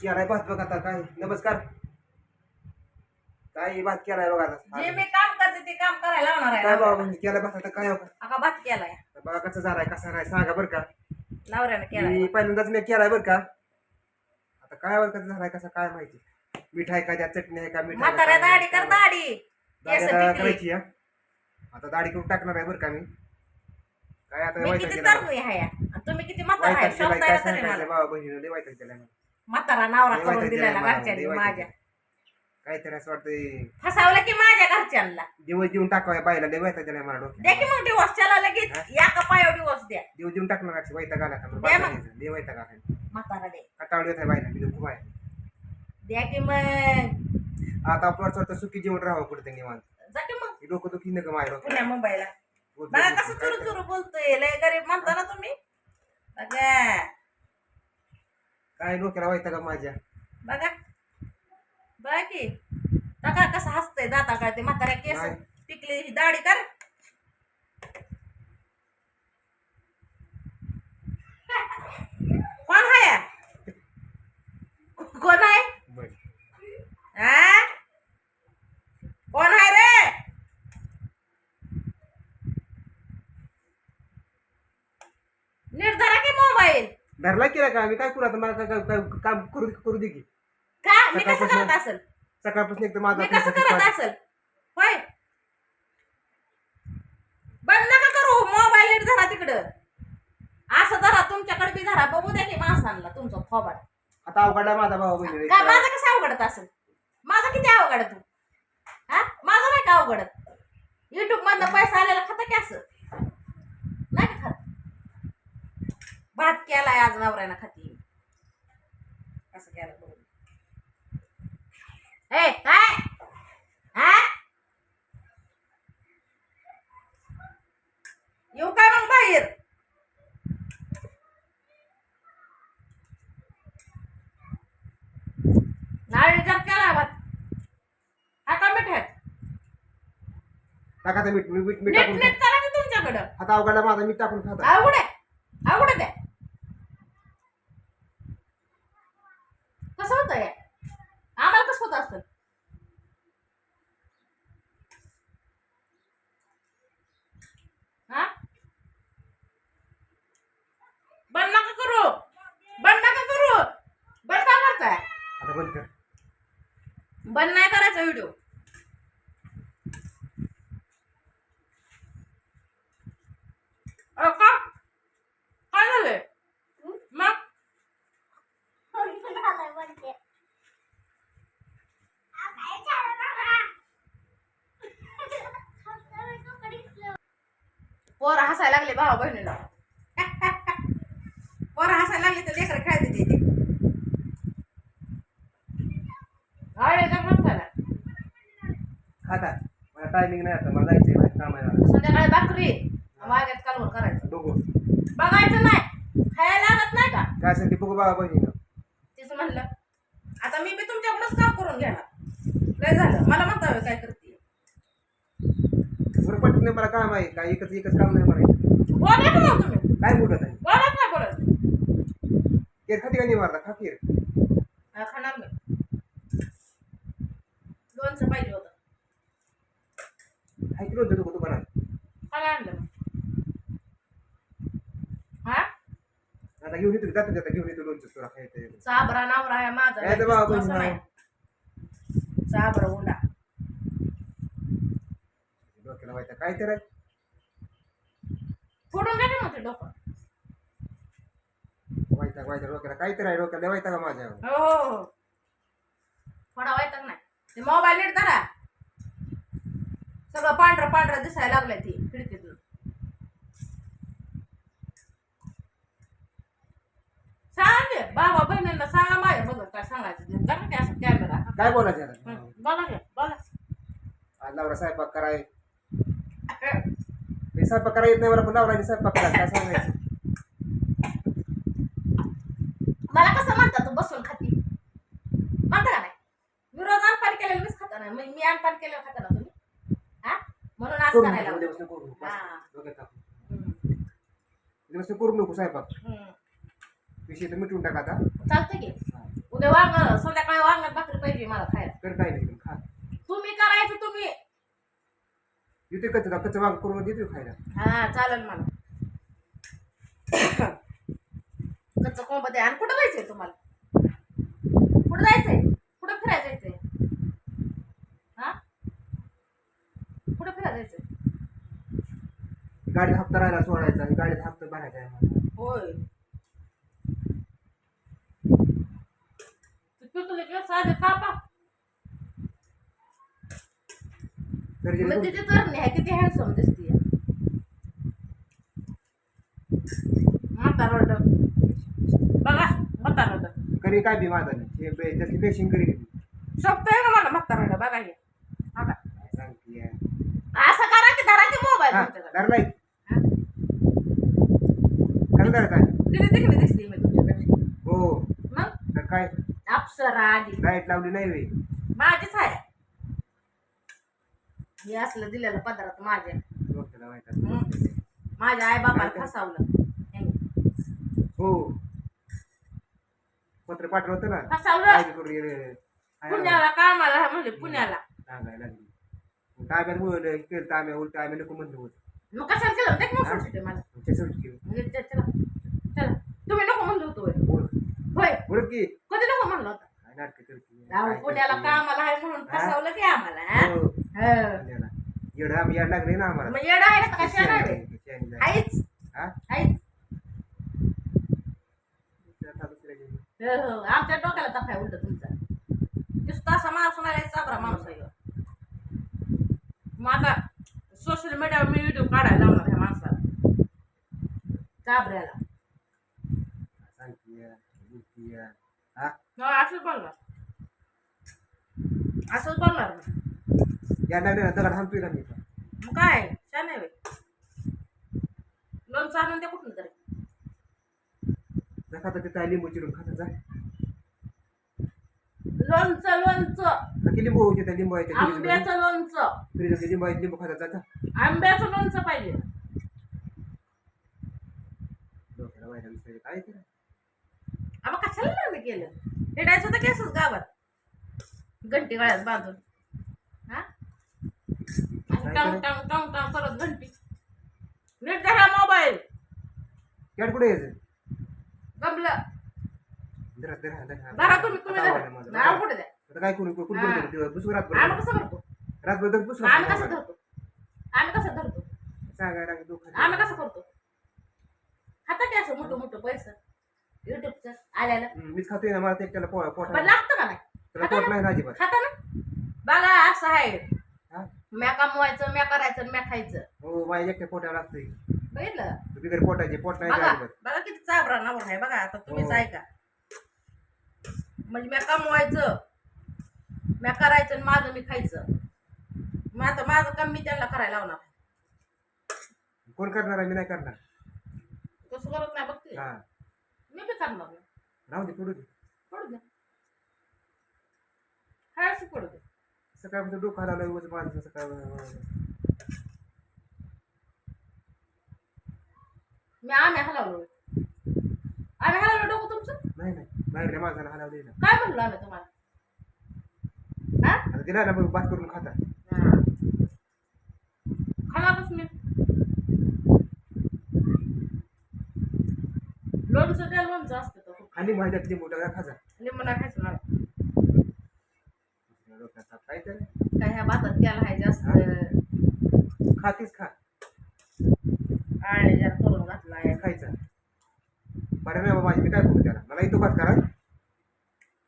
केलाय भात बघ आता काय. नमस्कार. काय भात केलाय बघा जे आता मी काम करते ते काम करायला लावणार आहे काय बाबा. म्हणजे केलाय भात आता काय होतं? अका भात केलाय. बघा कसं झालाय कसा नाही सांगा बरं का. नवऱ्यानं केलाय. मी पहिल्यांदाच मी केलाय बरं का. आता काय बरं कसं झालाय कसं काय माहिती. मीठ आहे का त्यात चटणी आहे का मीठ आहे का, म्हाताऱ्या काय दाढी कर दाढी. आता पिकली. करायची हा. आता दाढी करून टाकणार आहे बरं का मी. काय आता मी वैताग किती केलाय. तरणी आहे आणि तुम्ही किती म्हातारा आहे वैताग केलाय, काय शोधताय तरी सांगायचं मला. बाबा बहिणीनं लय वैताग केलाय मला. म्हातारा नवरा करून दिलेला घरच्यांनी माझ्या. काहीतरी असं वाटतंय. फसावलं की माझ्या घरच्यांना. दिवस देऊन टाकावं बायला लय वैताग दिलाय मला द्या डोक्यात की मग डिवोर्स त्याला लगेच. या का डिवोर्स द्या. दिवस देऊन टाकणार वैताग आला मला द्या मग. जायचं. लय वैताग आला म्हातारा दे. आहे बायला मी खूप आहे द्या की मग. आता आपण वाटतं सुखी जीवन राहावं कुठे निवांत. जा की मग. हे डोकं दुखी नका माझ्या. पुण्या मुंबईला. बघा कसं चुरू चुरू बोलतोय. लय गरीब म्हणता ना तुम्ही. बघा काय डोक्याला वैताग आहे माझ्या? बघा. बघा की. बघा कसं हसतंय दाता काय ते म्हाताऱ्या केस. नाही. पिकली ही दाढी कर कोण आहे कोण आहे बरं. आ? कोण आहे रे नीट धरा की मोबाईल धरला केला का? मी काय करू आता? मला काय- काय काय- काम करू करू दे की. का? मी कसं सकाळपासून- करत असेल? सकाळपासून एक तर माझा मी कसं करत असेल? होय. बंद नका करू? मोबाईल नीट धरा तिकडं. असं धरा तुमच्याकडे बी धरा. बघू द्या की माणसांना तुमचं थोबाड. आता अवघडला माझा भाऊ बहिणी का? माझं कसं अवघडत असेल? माझं किती अवघड आहे तू? हा? माझं नाही का अवघडत? युट्यूब मधनं पैसा आलेला खाता की असं नाही का खात भात केलाय आज नवऱ्यानं खाती. असं केलं बघू. ए काय? हा? येऊ काय मग बाहेर? नारळी जर केला भात हा का मीठ आहे टाका ते मीठ मीठ मीठ नीट टाकून नीट करा की तुमच्याकडं. आता अवघडला माझा मीठ टाकून खाता. अवघड आहे अवघड आहे कसं होतं हे आम्हाला कसं होत असतं हा बंद नका करू बंद नका करू बंद का करताय आता बंद कर बंद नाही करायचा व्हिडिओ का? काय झालंय? मग? पोर हसायला लागले भावा बहिणीला. पोर हसायला लागले तर लेकर खेळायला ते अरे जमत झाला खाता टायमिंग नाही आता मला जायचंय बाहेर कामाला. संध्याकाळी भाकरी वाग्यात कालवण करायचं. बघू. बघायचं नाही. खायला लागत नाही का? काय असेल ते बघू बाबा बहिणीनं तिचं म्हणलं. आता मी बी तुमच्याकडूनच काम करून घेणार. काय झालं. मला म्हणता काय करते बरं पटकन मला काम आहे. काय एकच एकच काम नाही मला बोला का मग तुम्ही. काय बोलत आहे? बोलत नाही बोलत. केर खाती का नाही मारता? हा, खाणार मी. लोणचं पाहिजे होतं. हाय किलो देतो का दुकानात काय आणलं हा आता घेऊन येतो जातो आता घेऊन येतो लोणचं तुला खायचं चाबरा नावरा आहे माझा काय ते बाबा असं बहिणी नाही चाबरा उंडा डोक्याला व्हायचं काय तर आहे? फोडून घ्या ना मग ते डोकं व्हायचं व्हायचं डोक्याला काय तर आहे डोक्याला व्हायचं का माझ्या हो हो हो थोडा व्हायचं नाही ते मोबाईल नीट धरा सगळं पांढरं पांढरं दिसायला लागलंय ती खिडकीतून. सांग बाबा बहिणींना सांगा माझ्या बघ काय सांगायचं की असं कॅमेरा काय बोलायचं आता? हं, बोला घ्या बोला. आज नवरा स्वयंपाक कराय. मी स्वयंपाक करायला येत नाही मला पण नवरा स्वयंपाक करा काय सांगायचं मला कसं म्हणता तू बसून खाती म्हणता का नाही मी रोज अनपान केलेलं मीच खाता नाही मी अनपान केलेलं खाता ना तुम्ही हा आज करू करायला नको लावलं. उद्यापासून करू नको बस. डोक्यात टाकू. उद्यापासून करू नको स्वयंपाक. विषय तर मिटून टाका आता. चालतं की. उद्या वांग संध्याकाळी वांगण भाकरी पाहिजे मला खायला. तर काय नाही खा. तुम्ही करायचं तुम्ही. देते कच्चं कच्चं वांग करून देते खायला. हा चालेल मला. कच्चं कोंब द्या. आणि कुठं जायचंय तुम्हाला? कुठं जायचंय कुठं फिरायला जायचंय हा कुठं फिरायला जायचंय गाडीत हप्ता राहायला सोडायचा आणि गाडीत हप्ता भरायचा आहे मला होय. तुला किंवा साधे कापा सर्जरी मग करून- तिथे तर नाही किती हँडसम दिसते म्हातारड बघा म्हातारड करी काय बी माझा नाही. हे बे- त्याची बेशिंग करी शोभतोय ना मला म्हातारड बघा हे. बघा. सांगते. असं करा की धरा की मोबाईल हा तुमच्याकडे. धरलाय धर काय किती तिकडे दिसली मी तुमच्यापेक्षा हो. मग? तर काय? अप्सरा आली लाइट लावली नाही वे माझीच आहे. हे असलं दिलेलं पदार्थ माझ्या. डोक्याला. माझ्या आई बाबाला फसावलं. हो पत्र पाठवलं होतं ना? फसावलं. काय बी करून गेले? काय पुण्याला कामाला म्हणजे पुण्याला. सांगायला लागली मग ताब्यात बोललं केलं ताब्या उलट ताब्या नको म्हणलं होतं मग कशाला केलं ते मग सुटते मला म्हणजे ते- चला चला. तुम्ही नको म्हणलं होतं होय. कधी नको म्हणलं होतं पुण्याला? कामाला आहे म्हणून हा? फसवलं की आम्हाला हा? हो, लागले ना आम्हाला. मग येडा आहे हा? हो हो. आमच्या डोक्याला तफाय उलट तुमचा. नुसता असा माणूस नाही चाबरा माणूस आहे. ह्यो. आता सोशल मीडियावर मी व्हिडिओ काढायला लावणार ह्या माणसाला. चाबऱ्याला सांगते बोलते हा हो, असंच बोलणार. असंच बोलणार मी या ना दगड थांबतोय ना मी इथं. मग काय? छान आहे लोणचं आणून द्या कुठून तरी. जा खाता तिथं लिंबू चिरून खाता जा. लोणचं लोणचं. का की लिंबू लिंबू आहे त्या फ्रीजमध्ये. आंब्याचं लोणचं. फ्रीजमध्ये लिंबू आहे लिंबू खाता जा जा. आंब्याचं लोणचं पाहिजे. डोक्याला विसरायचं काय आम्हा कशाला लग्न केलं? हेडायचं तर केसच गावात. घंटी गळ्यात बांधून. हा? आणि टांग टांग टांग टांग करत घंटी. नीट धरा मोबाईल. कॅट कुठे यायचं गमलं. धरा धरा धरा धरा तुम्ही तुम्ही आता धरा. आवडलं मला. नाव कुठे द्या आता काय करू कुठं हा. करतो बसू रात आम्ही कसं करतो रातभर तर बसू आम्ही कसं धरतो? आम्ही कसं धरतो? दुःख आम्ही कसं करतो? खाता की असं मोठं मोठं पैसा? युट्यूबचं आल्याला? हम्म, मीच खातोय ना मला ते त्याला पोट पोट पण लागतं का नाही? त्याला पोट नाही ना अजिबात. खाता ना? बघा असं आहे. हा? म्या कमवायचं म्या करायचं म्या खायचं. हो माझ्या एकट्या पोटाला लागतंय. बघितलं? बिगर पोटाचे पोट नाही बघा अजिबात बघा किती चाबरा नवर आहे. बघा आता तुम्हीच हो. ऐका. म्हणजे म्या कमवायचं म्या करायचं आणि माझं मी खायचं. मग आता माझं काम मी त्यांना करायला लावणार. कोण करणार आहे? मी नाही करणार. कसं करत नाही बघते. हा. मी बी करणार नाही राहू दे पडू दे. पडू द्या हायचं पडू दे. सकाळपासून डोकं हलावलं उगाच माझं सकाळ मी आम्ही हलावलो. आम्ही नाही नाही बाहेर माणसाला हलावले ना काय म्हणलो आम्ही तुम्हाला? हा? आता दिला ना मग बात करून खाता. खाणारच मी. लोणचं द्या लोणचं असतं तर खाली लिंबू टाका खाजा? लिंबू नाही खायचं मला. काय तर काय ह्या भातात त्याला आहे जास्त खातीच खा आणि जरा करून घातलाय खायचा बरं नाही बाबा माझी मी काय करू त्याला मला इथं बात करा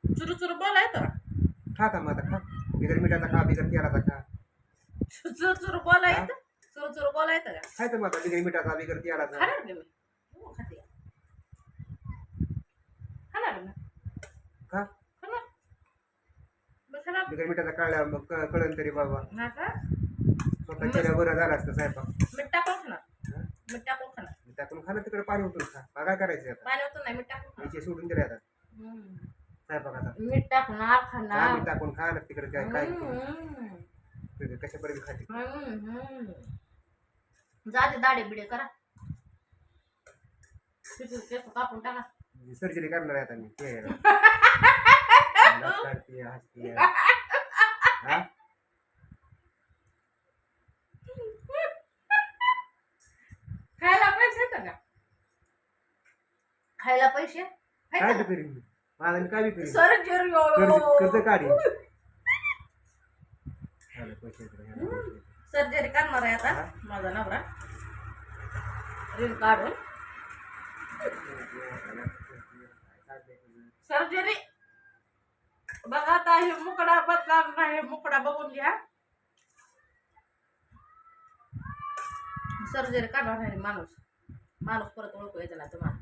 चुरू चुरू बोलायचं खा का आता खा. बिगर मिठाचा खा बिगर तेलाचा खा. चुरू चुरू बोलायचं चुरू चुरू बोलायचं का? खायचं मग आता बिगर मिठाचा बिगर तेलाचा खाणार की मी? हो, खाते. खाणार ना? खा. खाणार. मग खाणार. बिगर मिठाचा काढल्या मग क- कळण तरी बाबा. हा का? स्वतः केल्या बरं झालं असतं स्वयंपाक. मीठ टाकून खाणार. हा? मीठ टाकून खाणार. त्यातून खाणं तिकडे पाणी उठून खा. मग काय करायचं आता. पाणी होतं नाही मीठ टाकून खाणार. सोडून दिले आता. हम्म. स्वयंपाकाचा मीठ टाकणार खाणार. आम्ही टाकून खा ना तिकडे काय काय हम्म. कशा पर्यंत खाते? हम्म, हम्म. जा दे दाढी बिडे करा. तिथून केस कापून टाका. सर्जरी करणार आहे आता मी ते. दात काढते हसते. हा? खायला पैसे येतं का? खायला पैसे? काय मी माझा मी काय बी करीन सर्जरी कर्ज कर्ज काढीन पैसे करणार आहे आता? माझा नवरा. रील काढून. सर्जरी बघा आता हे मुकडा बदला नाही मुकडा बघून घ्या. सर्जरी करणार आहे माणूस. माणूस परत ओळखू येते ना तुम्हाला.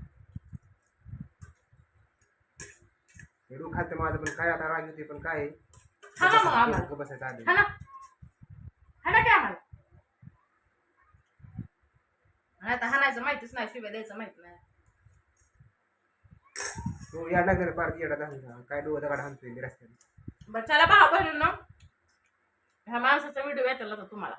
हेडू खाते माझं पण काय आता राग येते पण काय? हा ना मग आम्हाला. गप्प बसायचं आधी हा ना. हा ना काय आम्हाला? आणि आता हाणायचं माहितीच नाही शिव्या द्यायचं माहीत नाही. तो याडा कर पार येडा झाला काय डोळा दगड हाणतोय मी रस्त्याने. बरं चला भाऊ बहिणींनो. ह्या माणसाचा व्हिडिओ येतो तुम्हाला.